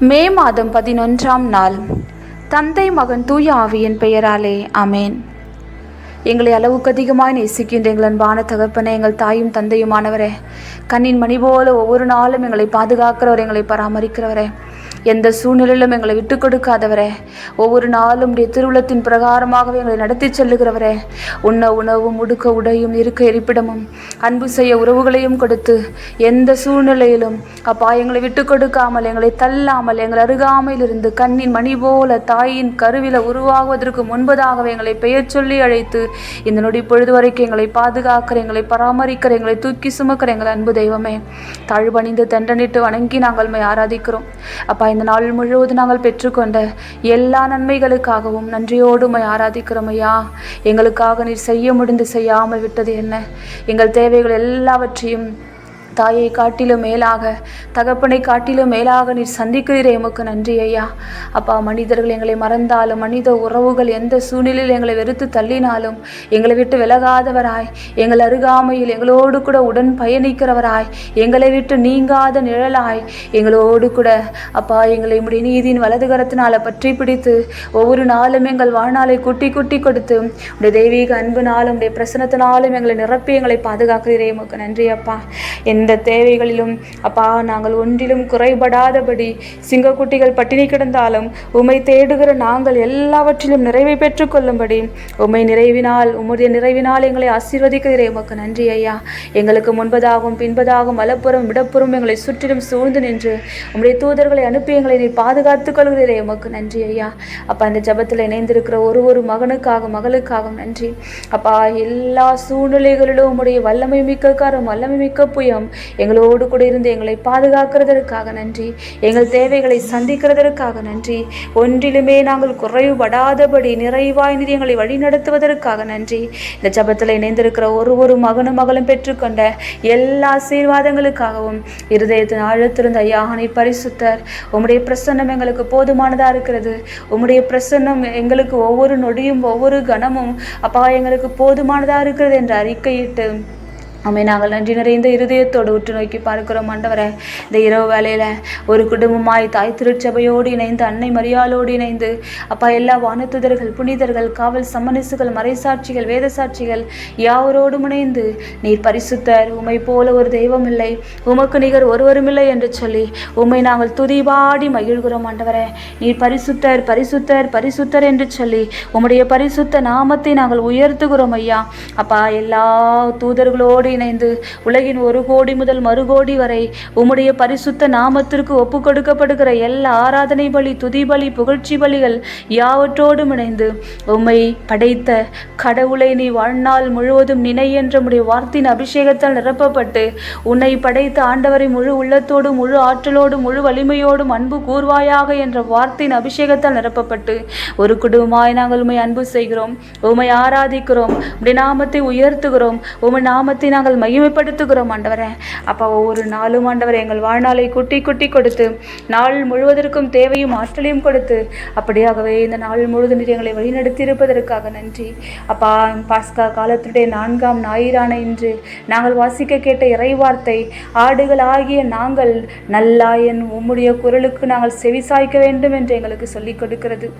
மே மாதம் பதினொன்றாம் நாள். தந்தை மகன் தூய ஆவியின் பெயராலே அமேன் எங்களை அளவுக்கு அதிகமாக நேசிக்கின்ற எங்கள் அன்பான தகப்பனே எங்கள் தாயும் தந்தையுமானவரே. கண்ணின் மணி போல ஒவ்வொரு நாளும் எங்களை பாதுகாக்கிறவர் எங்களை பராமரிக்கிறவரே. எந்த சூழ்நிலையிலும் எங்களை விட்டு கொடுக்காதவரே. ஒவ்வொரு நாளும் உடைய திருவுளத்தின் பிரகாரமாகவே எங்களை நடத்தி செல்லுகிறவரே. உண்ண உணவும் உடுக்க உடையும் இருக்க இருப்பிடமும் அன்பு செய்ய உறவுகளையும் கொடுத்து எந்த சூழ்நிலையிலும் அப்பா எங்களை விட்டு கொடுக்காமல் எங்களை தள்ளாமல் எங்கள் அருகாமையில் இருந்து கண்ணின் மணி போல தாயின் கருவில உருவாகுவதற்கு முன்பதாகவே எங்களை பெயர் சொல்லி அழைத்து இந்த நொடி பொழுது வரைக்கும் எங்களை பாதுகாக்கிற எங்களை பராமரிக்கிற எங்களை தூக்கி சுமக்கிற எங்கள் அன்பு தெய்வமே. தாழ்வணிந்து தண்டனிட்டு வணங்கி நாங்கள் ஆராதிக்கிறோம். அப்பா இந்த நாள் முழுவதும் நாங்கள் பெற்றுக்கொண்ட எல்லா நன்மைகளுக்காகவும் நன்றியோடு மை ஆராதிக்கிறோம் ஐயா. எங்களுக்காக நீர் செய்ய முடிந்து செய்யாமல் விட்டது என்ன? எங்கள் தேவைகள் எல்லாவற்றையும் தாயை காட்டிலும் மேலாக தகப்பனை காட்டிலும் மேலாக நீர் சந்திக்கிறீரே எமக்கு நன்றி ஐயா. அப்பா மனிதர்கள் எங்களை மறந்தாலும் மனித உறவுகள் எந்த சூழ்நிலையில் எங்களை வெறுத்து தள்ளினாலும் எங்களை விட்டு விலகாதவராய் எங்கள் அருகாமையில் எங்களோடு கூட உடன் பயணிக்கிறவராய் எங்களை விட்டு நீங்காத நிழலாய் எங்களோடு கூட அப்பா எங்களை உடைய நீதியின் வலதுகரத்தினால பற்றி பிடித்து ஒவ்வொரு நாளும் எங்கள் வாழ்நாளை குட்டி குட்டி கொடுத்து உடைய தெய்வீக அன்பினாலும் உடைய பிரசனத்தினாலும் எங்களை நிரப்பி எங்களை பாதுகாக்கிறீரே எமக்கு நன்றி அப்பா. எந்த தேவைகளிலும் அப்பா நாங்கள் ஒன்றிலும் குறைபடாதபடி சிங்கக்குட்டிகள் பட்டினி கிடந்தாலும் உம்மை தேடுகிற நாங்கள் எல்லாவற்றிலும் நிறைவை பெற்றுக்கொள்ளும்படி உம்மை நிறைவினால் உம்முடைய நிறைவினால் எங்களை ஆசீர்வதிக்கிறீரே. உமக்கு நன்றி ஐயா. எங்களுக்கு முன்பதாகவும் பின்பதாகவும் வலப்புறம் விடப்புறம் எங்களை சுற்றிலும் சூழ்ந்து நின்று உம்முடைய தூதர்களை அனுப்பி எங்களை நீ பாதுகாத்துக் கொள்கிறீரே. உமக்கு நன்றி ஐயா. அப்பா இந்த ஜபத்தில் இணைந்திருக்கிற ஒரு ஒரு மகனுக்காக மகளுக்காகவும் நன்றி. அப்பா எல்லா சூழ்நிலைகளிலும் உம்முடைய வல்லமை மிக்க காரம் வல்லமை மிக்க புயம் எங்களோடு கூட இருந்து எங்களை பாதுகாக்கிறதற்காக நன்றி. எங்கள் தேவைகளை சந்திக்கிறதற்காக நன்றி. ஒன்றிலுமே நாங்கள் குறைவுபடாதபடி நிறைவாய் நிதி எங்களை வழிநடத்துவதற்காக நன்றி. இந்த ஜபத்தில் இணைந்திருக்கிற ஒரு ஒரு மகனும் மகளும் பெற்றுக்கொண்ட எல்லா ஆசீர்வாதங்களுக்காகவும் இருதயத்தின் ஆழத்திருந்த ஐயா பரிசுத்தர். உம்முடைய பிரசன்னம் எங்களுக்கு போதுமானதாக இருக்கிறது. உம்முடைய பிரசன்னம் எங்களுக்கு ஒவ்வொரு நொடியும் ஒவ்வொரு கணமும் அப்பா எங்களுக்கு போதுமானதாக இருக்கிறது என்று அறிக்கையிட்டு அம்மை நாங்கள் நன்றி நிறைந்த இருதயத்தோடு உற்று நோக்கி பார்க்கிறோம் ஆண்டவரே. இந்த இரவு வேலையில் ஒரு குடும்பமாய் தாய் திருச்சபையோடு இணைந்து அன்னை மரியாளோடு இணைந்து அப்பா எல்லா வானத்துதர்கள் புனிதர்கள் காவல் சம்மனிசுகள் மறைசாட்சிகள் வேத சாட்சிகள் யாவரோடும் இணைந்து நீர் பரிசுத்தர் உம்மை போல ஒரு தெய்வம் இல்லை உமக்கு நிகர் ஒருவரும் இல்லை என்று சொல்லி உம்மை நாங்கள் துதிபாடி மகிழ்கிறோம் ஆண்டவரே. நீர் பரிசுத்தர் பரிசுத்தர் பரிசுத்தர் என்று சொல்லி உம்முடைய பரிசுத்த நாமத்தை நாங்கள் உயர்த்துகிறோம் ஐயா. அப்பா எல்லா தூதர்களோடு இணைந்து உலகின் ஒரு கோடி முதல் மறுகோடி வரை உம்முடைய பரிசுத்த நாமத்திற்கு ஒப்பு கொடுக்கப்படுகிற எல்லா ஆராதனை பலி துதி பலி புகழ்ச்சி பலிகள் யாவற்றோடும் இணைந்து உம்மை படைத்த கடவுளை நீ வாழ்நாள் முழுவதும் நினை என்ற உடைய வார்த்தையின் அபிஷேகத்தால் நிரப்பப்பட்டு உன்னை படைத்த ஆண்டவரை முழு உள்ளத்தோடும் முழு ஆற்றலோடும் முழு வலிமையோடும் அன்பு கூர்வாயாக என்ற வார்த்தையின் அபிஷேகத்தால் நிரப்பப்பட்டு ஒரு குடும்பமாய் நாங்கள் உண்மை அன்பு செய்கிறோம் உமை ஆராதிக்கிறோம் உடைய நாமத்தை உயர்த்துகிறோம் உமை நாமத்தின் நாங்கள் மகிமைப்படுத்துகிறோம் ஆண்டவரே. அப்பா ஒவ்வொரு நாளும் ஆண்டவரே எங்கள் வாழ்நாளை குட்டி குட்டி கொடுத்து நாள் முழுவதற்கும் தேவையும் ஆற்றலையும் கொடுத்து அப்படியாகவே இந்த நாள் முழுவதும் நீர் எங்களை வழிநடத்தி இருப்பதற்காக நன்றி. அப்பா பாஸ்கா காலத்துடைய நான்காம் ஞாயிறான இன்று நாங்கள் வாசிக்க கேட்ட இறைவார்த்தை ஆடுகள் ஆகிய நாங்கள் நல்லாயன் உம்முடைய குரலுக்கு நாங்கள் செவிசாய்க்க வேண்டும் என்று எங்களுக்கு சொல்லிக் கொடுக்கிறது.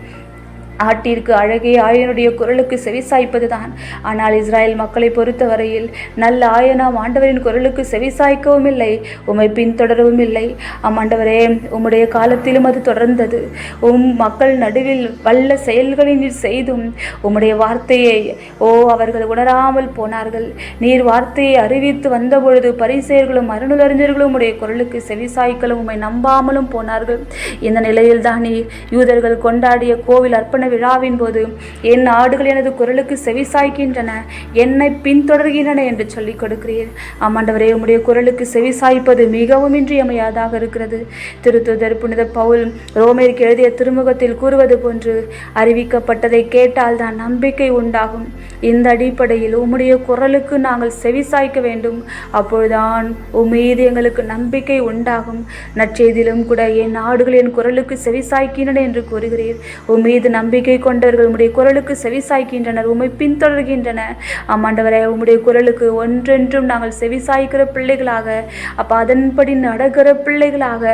ஆட்டிற்கு அழகே ஆயனுடைய குரலுக்கு செவிசாய்ப்பதுதான் ஆனால் இஸ்ராயல் மக்களை பொறுத்தவரையில் நல்ல ஆயனாம் ஆண்டவரின் குரலுக்கு செவிசாய்க்கவும் இல்லை உம்மை பின்தொடரவும் இல்லை. ஆமாண்டவரே உம்முடைய காலத்திலும் அது தொடர்ந்தது. உம் மக்கள் நடுவில் வல்ல செயல்களை நீர் செய்தும் உம்முடைய வார்த்தையை ஓ அவர்கள் உணராமல் போனார்கள். நீர் வார்த்தையை அறிவித்து வந்தபொழுது பரிசெயர்களும் அருணுலறிஞர்களும் உடைய குரலுக்கு செவிசாய்க்களும் உம்மை நம்பாமலும் போனார்கள். இந்த நிலையில்தான் நீ யூதர்கள் கொண்டாடிய கோவில் அர்ப்பண விழாவின் போது என் ஆடுகள் எனது குரலுக்கு செவிசாய்க்கின்றன என்னை பின்தொடர்கின்றன என்று சொல்லிக் கொடுக்கிறீர். ஆமாண்டவரே உம்முடைய குரலுக்கு செவிசாய்ப்பது மிகவும் இன்றியமையாதாக இருக்கிறது. திருத்துதர் புனித பவுல் ரோமேற்கு எழுதிய திருமுகத்தில் கூறுவது போன்று அறிவிக்கப்பட்டதை கேட்டால் தான் நம்பிக்கை உண்டாகும். இந்த அடிப்படையில் உம்முடைய குரலுக்கு நாங்கள் செவிசாய்க்க வேண்டும். அப்பொழுதுதான் உம்மீது எங்களுக்கு நம்பிக்கை உண்டாகும். நற்செய்திலும் கூட என் ஆடுகள் என் குரலுக்கு செவிசாய்க்கின்றன என்று கூறுகிறீர். உம்மீது நம்பிக்கை நம்பிக்கை கொண்டவர்கள் உம்முடைய குரலுக்கு செவிசாய்க்கின்றனர் உம்மை பின்தொடர்கின்றன. ஆமாண்டவரே உம்முடைய குரலுக்கு ஒன்றென்றும் நாங்கள் செவிசாய்க்கிற பிள்ளைகளாக அப்போ அதன்படி நடக்கிற பிள்ளைகளாக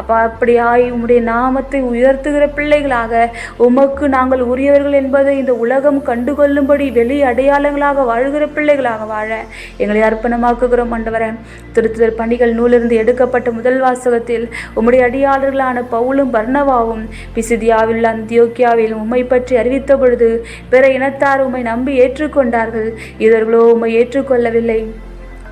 அப்போ அப்படியாய் உம்முடைய நாமத்தை உயர்த்துகிற பிள்ளைகளாக உமக்கு நாங்கள் உரியவர்கள் என்பதை இந்த உலகம் கண்டுகொள்ளும்படி வெளி அடையாளங்களாக வாழ்கிற பிள்ளைகளாக வாழ எங்களை அர்ப்பணமாக்குகிறோம் ஆண்டவரே. திருத்துதல் பணிகள் நூலிருந்து எடுக்கப்பட்ட முதல் வாசகத்தில் உம்முடைய அடியாளர்களான பவுலும் பர்ணவாவும் பிசிதியாவில் அந்தியோக்கியாவில் உம்மை பற்றி அறிவித்த பொழுது பிற இனத்தார் உம்மை நம்பி ஏற்றுக்கொண்டார்கள். இவர்களோ உம்மை ஏற்றுக்கொள்ளவில்லை.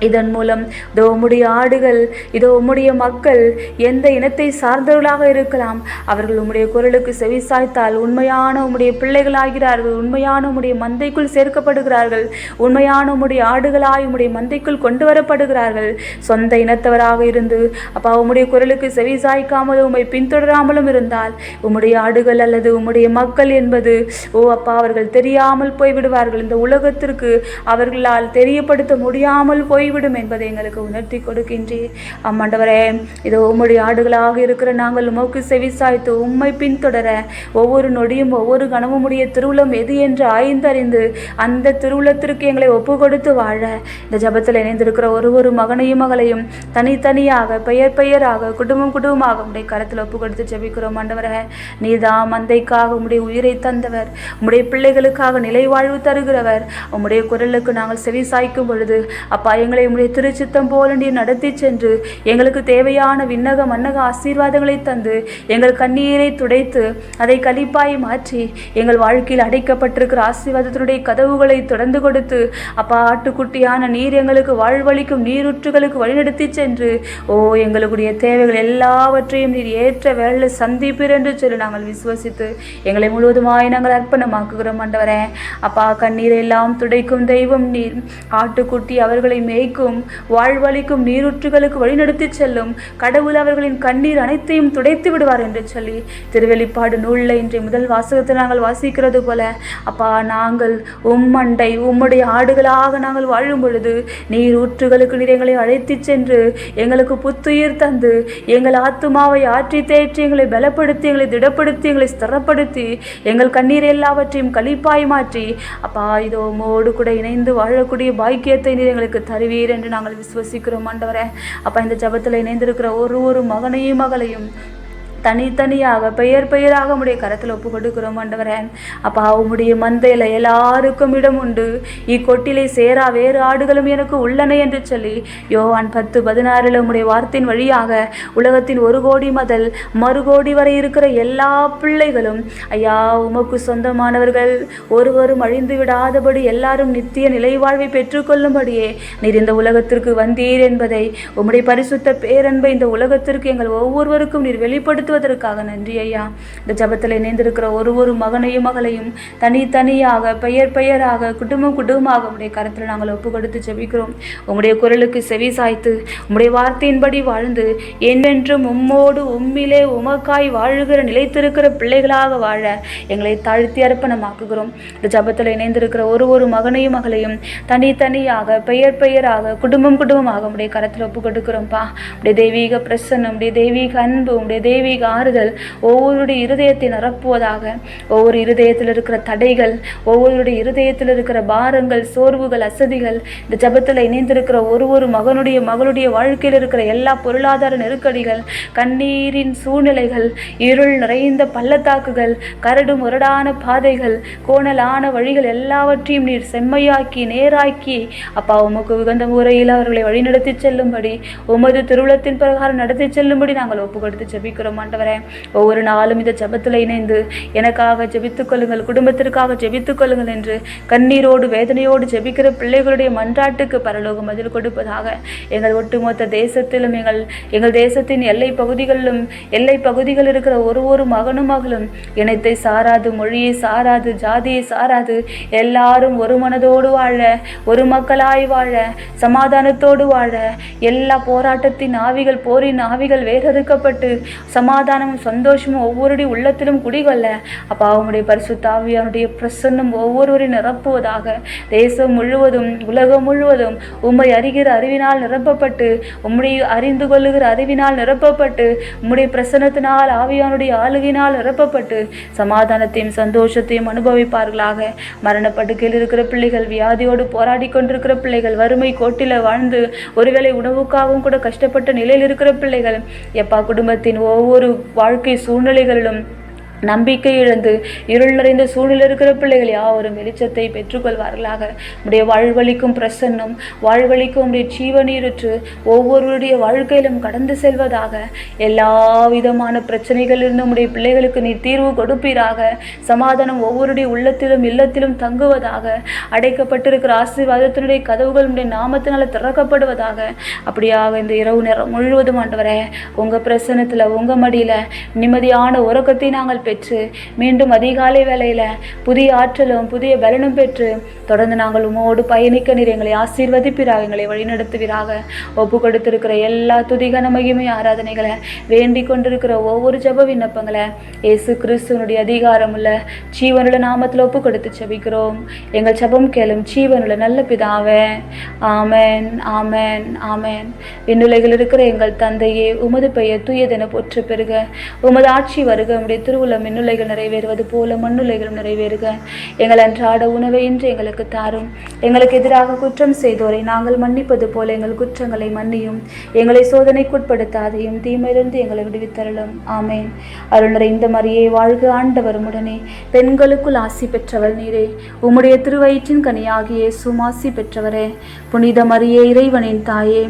இதன் மூலம் இதோ உம்முடைய ஆடுகள் இதோ உம்முடைய மக்கள் எந்த இனத்தை சார்ந்தவர்களாக இருக்கலாம். அவர்கள் உம்முடைய குரலுக்கு செவி சாய்த்தால் உண்மையான உம்முடைய பிள்ளைகளாகிறார்கள் உண்மையான உம்முடைய மந்தைக்குள் சேர்க்கப்படுகிறார்கள் உண்மையான உம்முடைய ஆடுகளாய் உம்முடைய மந்தைக்குள் கொண்டு வரப்படுகிறார்கள் சொந்த இனத்தவராக இருந்து அப்பா உம்முடைய குரலுக்கு செவி செவிசாய்க்காமலும் உம்மை பின்தொடராமலும் இருந்தால் உம்முடைய ஆடுகள் அல்லது உம்முடைய மக்கள் என்பது ஓ அப்பா அவர்கள் தெரியாமல் போய்விடுவார்கள். இந்த உலகத்திற்கு அவர்களால் தெரியப்படுத்த முடியாமல் போய் போய்விடும் என்பதை எங்களுக்கு உணர்த்தி கொடுக்கின்றீர். அம்மாண்டவரே இதோ உம்முடைய ஆடுகளாக இருக்கிற நாங்கள் உமக்கு செவிசாய்த்து உம்மை பின்தொடர ஒவ்வொரு நொடியும் ஒவ்வொரு கணமும் உடைய திருவுளம் எது என்று ஆய்ந்தறிந்து அந்த திருவுளத்திற்கு எங்களை ஒப்பு கொடுத்து வாழ. இந்த ஜபத்தில் இணைந்திருக்கிற ஒரு ஒரு மகனையும் மகளையும் தனித்தனியாக பெயர் பெயராக குடும்பம் குடும்பமாக உடைய கரத்தில் ஒப்பு கொடுத்து ஜெபிக்கிறோம். ஆண்டவரே நீதான் மந்தைக்காக உம்முடைய உயிரை தந்தவர். உம்முடைய பிள்ளைகளுக்காக நிலை வாழ்வு தருகிறவர். உம்முடைய குரலுக்கு நாங்கள் செவி சாய்க்கும் பொழுது அப்பா எங்கள் எங்களை உம்முடைய திருச்சித்தம் போல நீர் நடத்தி சென்று எங்களுக்கு தேவையான விண்ணக மன்னக ஆசீர்வாதங்களை தந்து எங்கள் கண்ணீரை துடைத்து அதை கலிப்பாய் மாற்றி எங்கள் வாழ்க்கையில் அடைக்கப்பட்டிருக்கிற ஆசீர்வாதத்தினுடைய கதவுகளை திறந்து கொடுத்து அப்பா ஆட்டுக்குட்டியான நீர் எங்களுக்கு வாழ்வழிக்கும் நீருற்றுகளுக்கு வழிநடத்தி சென்று ஓ எங்களுடைய தேவைகள் எல்லாவற்றையும் நீர் ஏற்ற வேலை சந்திப்பீர் என்று சொல்லி நாங்கள் விசுவசித்து எங்களை முழுவதுமாய் நாங்கள் அர்ப்பணமாக்குகிறோம் ஆண்டவரே. அப்பா கண்ணீரை எல்லாம் துடைக்கும் தெய்வம் நீர். ஆட்டுக்குட்டி அவர்களை மே மேய்க்கும் வாழ்வழிக்கும் நீரூற்றுகளுக்கு வழிநடத்தி செல்லும் கடவுள் அவர்களின் கண்ணீர் அனைத்தையும் துடைத்து விடுவார் என்று சொல்லி திருவெளிப்பாடு நூலில் இன்றைய முதல் வாசகத்தை நாங்கள் வாசிக்கிறது போல அப்பா நாங்கள் உம்மண்டை உம்முடைய ஆடுகளாக நாங்கள் வாழும் பொழுது நீர் ஊற்றுகளுக்கு அழைத்து சென்று எங்களுக்கு புத்துயிர் தந்து எங்கள் ஆத்துமாவை ஆற்றி தேற்றி எங்களை பலப்படுத்தி எங்களை திடப்படுத்தி எங்களை ஸ்திரப்படுத்தி எங்கள் கண்ணீர் எல்லாவற்றையும் கழிப்பாய் மாற்றி அப்பா இதோ மோடு கூட இணைந்து வாழக்கூடிய பாக்கியத்தை நீர் எங்களுக்கு தருவீர் என்று நாங்கள் விசுவசிக்கிறோம் ஆண்டவரே. அப்போ இந்த ஜபத்தில் இணைந்திருக்கிற ஒரு ஒரு மகனையும் மகளையும் தனித்தனியாக பெயர் பெயராக உடைய கரத்தில் ஒப்பு கொடுக்கிறோம் ஆண்டவரே. அப்பா உம்முடைய மந்தையில் எல்லாருக்கும் இடம் உண்டு. இக்கொட்டிலை சேரா வேறு ஆடுகளும் எனக்கு உள்ளன என்று சொல்லி யோவான் பத்து பதினாறில் உம்முடைய வார்த்தையின் வழியாக உலகத்தின் ஒரு கோடி முதல் மறுகோடி வரை இருக்கிற எல்லா பிள்ளைகளும் ஐயா உமக்கு சொந்தமானவர்கள் ஒருவரும் அழிந்து விடாதபடி எல்லாரும் நித்திய நிலைவாழ்வை பெற்றுக்கொள்ளும்படியே நீர் இந்த உலகத்திற்கு வந்தீர் என்பதை உம்முடைய பரிசுத்த பேரன்பை இந்த உலகத்திற்கு எங்கள் ஒவ்வொருவருக்கும் நீர் வெளிப்படுத்த வெளிப்படுத்துவதற்காக நன்றி ஐயா. இந்த ஜபத்தில் இணைந்திருக்கிற ஒரு ஒரு மகனையும் மகளையும் தனித்தனியாக பெயர் பெயராக குடும்பம் குடும்பமாக உடைய கரத்தில் நாங்கள் ஒப்பு கொடுத்து ஜெபிக்கிறோம். உங்களுடைய குரலுக்கு செவி சாய்த்து உங்களுடைய வார்த்தையின்படி வாழ்ந்து என்றென்றும் உம்மோடு உம்மிலே உமக்காய் வாழுகிற நிலைத்திருக்கிற பிள்ளைகளாக வாழ எங்களை தாழ்த்தி அர்ப்பணமாக்குகிறோம். இந்த ஜபத்தில் இணைந்திருக்கிற ஒரு ஒரு மகனையும் மகளையும் தனித்தனியாக பெயர் பெயராக குடும்பம் குடும்பமாக உடைய கரத்தில் ஒப்பு கொடுக்கிறோம்ப்பா உடைய தெய்வீக பிரசன்னம் உடைய தெய்வீக அன்பு உடைய தெய்வீக ஆறுதல் ஒவ்வொருடைய இருதயத்தை நிரப்புவதாக. ஒவ்வொரு இருதயத்தில் இருக்கிற தடைகள் ஒவ்வொருடைய இருதயத்தில் இருக்கிற பாரங்கள் சோர்வுகள் அசதிகள் இந்த ஜபத்தில் இணைந்திருக்கிற ஒரு ஒரு மகனுடைய மகளுடைய வாழ்க்கையில் இருக்கிற எல்லா பொருளாதார நெருக்கடிகள் கண்ணீரின் சூழ்நிலைகள் இருள் நிறைந்த பள்ளத்தாக்குகள் கரடு முரடான பாதைகள் கோணலான வழிகள் எல்லாவற்றையும் நீர் செம்மையாக்கி நேராக்கி அப்பா உமக்கு உகந்த முறையில் அவர்களை வழிநடத்தி செல்லும்படி உமது திருவிழத்தின் பிரகாரம் நடத்தி செல்லும்படி நாங்கள் ஒப்பு கொடுத்து ஜெபிக்கிறோம் ஆண்டவரே ஒவ்வொரு நாளும் இந்த ஜபத்தில் இணைந்து எனக்காக ஜெபித்துக் கொள்ளுங்கள் குடும்பத்திற்காக ஜெபித்துக் கொள்ளுங்கள் என்று கண்ணீரோடு வேதனையோடு ஜெபிக்கிற பிள்ளைகளுடைய மன்றாட்டுக்கு பரலோகம் பதில் கொடுப்பதாக எங்கள் ஒட்டுமொத்த தேசத்திலும் எங்கள் எங்கள் தேசத்தின் எல்லை பகுதிகளிலும் எல்லை பகுதிகளில் இருக்கிற ஒரு ஒரு மகனும் மகளும் இனத்தை சாராது மொழியை சாராது ஜாதியை சாராது எல்லாரும் ஒரு மனதோடு வாழ ஒரு மக்களாய் வாழ சமாதானத்தோடு வாழ எல்லா போராட்டத்தின் ஆவிகள் போரின் ஆவிகள் வேறறுக்கப்பட்டு சமாதானமும் சந்தோஷமும் ஒவ்வொருடைய உள்ளத்திலும் குடிகொள்ள அப்பா உம்முடைய பரிசுத்தாவியானுடைய பிரசன்னம் ஒவ்வொருவரையும் நிரப்புவதாக தேசம் முழுவதும் உலகம் முழுவதும் உம்மை அறிகிற அறிவினால் நிரப்பப்பட்டு உம்முடைய அறிந்து கொள்ளுகிற அறிவினால் நிரப்பப்பட்டு உம்முடைய பிரசன்னத்தினால் ஆவியானுடைய ஆளுகையினால் நிரப்பப்பட்டு சமாதானத்தையும் சந்தோஷத்தையும் அனுபவிப்பார்களாக. மரணப்படுக்கையில் இருக்கிற பிள்ளைகள் வியாதியோடு போராடி கொண்டிருக்கிற பிள்ளைகள் வறுமை கோட்டில் வாழ்ந்து ஒருவேளை உணவுக்காகவும் கூட கஷ்டப்பட்ட நிலையில் இருக்கிற பிள்ளைகள் எப்பா குடும்பத்தின் ஒவ்வொரு வாழ்க்கை சூழ்நிலைகளிலும் நம்பிக்கை இழந்து இருள் நிறைந்த சூழலில் இருக்கிற பிள்ளைகள் யாவரும் வெளிச்சத்தை பெற்றுக்கொள்வார்களாக. உடைய வாழ்வழிக்கும் பிரசன்னம் வாழ்வழிக்கும் உடைய ஜீவநீரற்று ஒவ்வொருடைய வாழ்க்கையிலும் கடந்து செல்வதாக. எல்லா விதமான பிரச்சனைகளிலிருந்து உடைய பிள்ளைகளுக்கு நீ தீர்வு கொடுப்பீராக. சமாதானம் ஒவ்வொருடைய உள்ளத்திலும் இல்லத்திலும் தங்குவதாக. அடைக்கப்பட்டிருக்கிற ஆசீர்வாதத்தினுடைய கதவுகள் உடைய நாமத்தினால திறக்கப்படுவதாக. அப்படியாக இந்த இரவு நேரம் முழுவதும் ஆண்டவரே உங்கள் பிரசன்னத்தில் உங்கள் மடியில் நிம்மதியான உறக்கத்தை நாங்கள் பெற்று மீண்டும் அதிகாலை வேளையில் புதிய ஆற்றலும் புதிய பலனும் பெற்று தொடர்ந்து நாங்கள் உமோடு பயணிக்க நீர் எங்களை ஆசீர்வதிப்பீராக எங்களை வழிநடத்துவீராக. ஒப்பு கொடுத்திருக்கிற எல்லா துதிகன மகிமை ஆராதனைகளை வேண்டிக் கொண்டிருக்கிற ஒவ்வொரு ஜப விண்ணப்பங்களை இயேசு கிறிஸ்துவனுடைய அதிகாரமுள்ள ஜீவனுள்ள நாமத்தில் ஒப்பு கொடுத்து செபிக்கிறோம் எங்கள் ஜபம் கேளும் ஜீவனுள்ள நல்ல பிதாவே ஆமேன் ஆமேன் ஆமேன். விண்ணுலைகள் இருக்கிற எங்கள் தந்தையே உமது பெயர் தூயதென போற்று பெறுக. உமது ஆட்சி வருக உடைய உம்முடைய திருவுள்ள மின்னுலைகள் நிறைவேறுவது போல மண்ணுலைகளும் நிறைவேறுக. எங்கள் அன்றாட உணவை இன்று எங்களுக்கு தாரும். எங்களுக்கு எதிராக குற்றம் செய்தோரை நாங்கள் மன்னிப்பது போல எங்கள் குற்றங்களை மன்னியும். எங்களை சோதனைக்குட்படுத்தாதையும் தீமையிலிருந்து எங்களை விடுவித்தரலும் ஆமேன். அருள் நிறைந்த மரியை வாழ்க ஆண்டவரும் உடனே. பெண்களுக்குள் ஆசி பெற்றவள் நீரே. உம்முடைய திருவயிற்றின் கனியாகிய சுமாசி பெற்றவரே. புனித மரியே இறைவனின் தாயே.